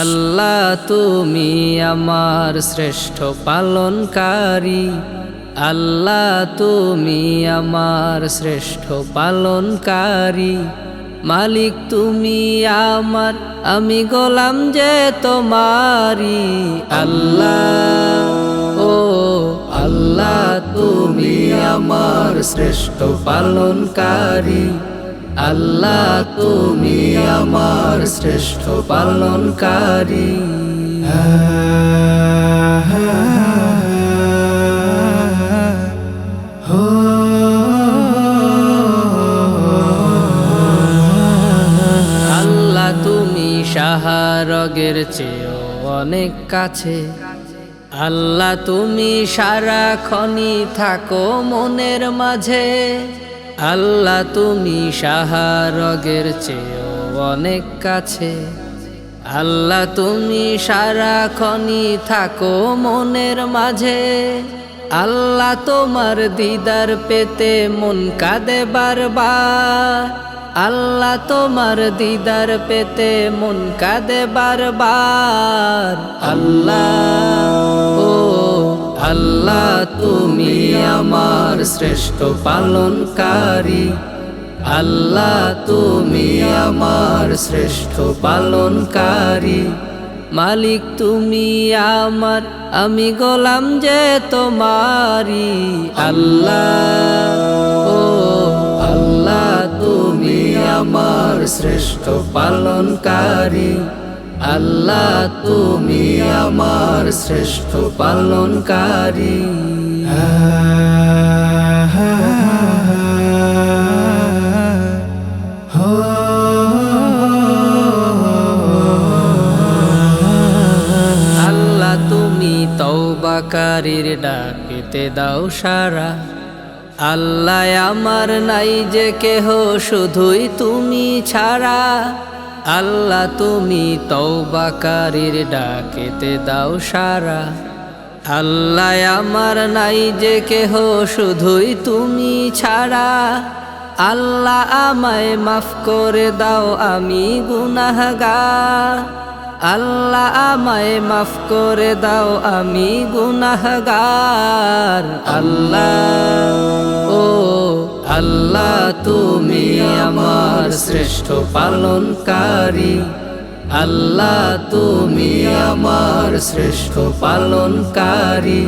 আল্লাহ তুমি আমার শ্রেষ্ঠ পালনকারী। আল্লাহ তুমি আমার শ্রেষ্ঠ পালনকারী। মালিক তুমি আমার, আমি গোলাম যে তোমারি আল্লাহ তুমি আমার শ্রেষ্ঠ পালনকারী। আল্লাহ, তুমি আমার শ্রেষ্ঠ পালনকারী। আল্লাহ, তুমি সাহারগের চেয়েও অনেক কাছে। আল্লাহ, তুমি সারাক্ষণই থাকো মনের মাঝে। আল্লাহ, তুমি সাহারগের চেয়েও অনেক কাছে। আল্লাহ, তুমি সারাক্ষণই থাকো মনের মাঝে। আল্লাহ, তোমার দিদার পেতে মন কাঁদে বারবার। আল্লাহ তোমার দিদার পেতে মন কাঁদে বারবার। আল্লাহ, ও আল্লাহ, তুমি আমার শ্রেষ্ঠ পালনকারী। আল্লাহ, তুমি আমার শ্রেষ্ঠ পালনকারী। মালিক, তুমি আমার, আমি গোলাম যে তোমারি আল্লাহ, ও আল্লাহ আমার শ্রেষ্ঠ পালনকারী। আল্লাহ তুমি আমার শ্রেষ্ঠ পালনকারী। আল্লাহ তুমি তৌবাকারীর ডাকিতে দাও সারা। আল্লাহ আমার নাই যে কেহ, শুধুই তুমি ছাড়া। আল্লাহ তুমি তৌবাকারীর ডাকেতে দাও সারা আল্লাহ আমার নাই যে কেহ, শুধুই তুমি ছাড়া। আল্লাহ আমায় মাফ করে দাও, আমি গুনাহগার। আল্লাহ আমায় মাফ করে দাও, আমি গুনাহগার। আল্লাহ, ও আল্লাহ, তুমি আমার শ্রেষ্ঠ পালনকারী। আল্লাহ, তুমি আমার শ্রেষ্ঠ পালনকারী।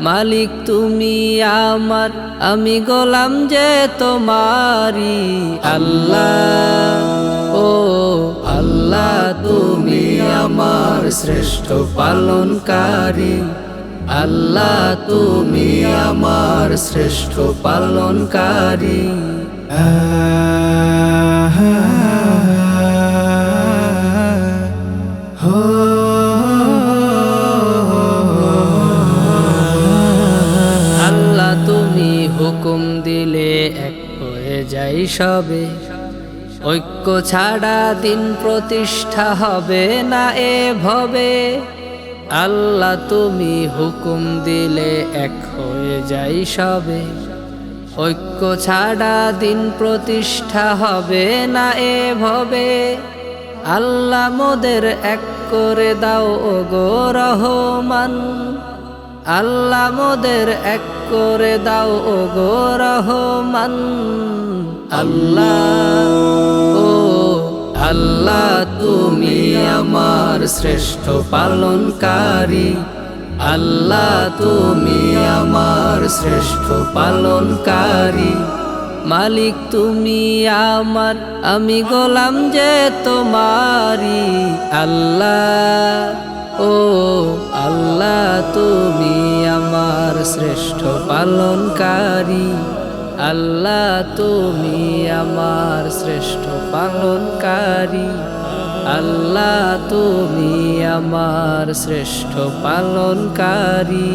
মালিক, তুমি আমার, আমি গোলাম যে তোমারি আল্লাহ আমার শ্রেষ্ঠ পালনকারী। আল্লাহ, তুমি আমার শ্রেষ্ঠ পালনকারী। আল্লাহ, তুমি হুকুম দিলে এক হয়ে যাই সবে। ঐক্য ছাড়া দিন প্রতিষ্ঠা হবে না এ ভবে আল্লাহ তুমি হুকুম দিলে এক হয়ে যাই সবে। ঐক্য ছাড়া দিন প্রতিষ্ঠা হবে না এ ভবে আল্লাহ মোদের এক করে দাও ও গো রহমান। আল্লাহ মোদের এক করে দাও ও গো রহমান। আল্লাহ আল্লাহ, তুমি আমার শ্রেষ্ঠ পালনকারী। আল্লাহ, তুমি আমার শ্রেষ্ঠ পালনকারী। মালিক, তুমি আমার, আমি গোলাম যে তোমারি আল্লাহ, ও আল্লাহ, তুমি আমার শ্রেষ্ঠ পালনকারী। আল্লাহ তুমি আমার শ্রেষ্ঠ পালনকারী। আল্লাহ তুমি আমার শ্রেষ্ঠ পালনকারী।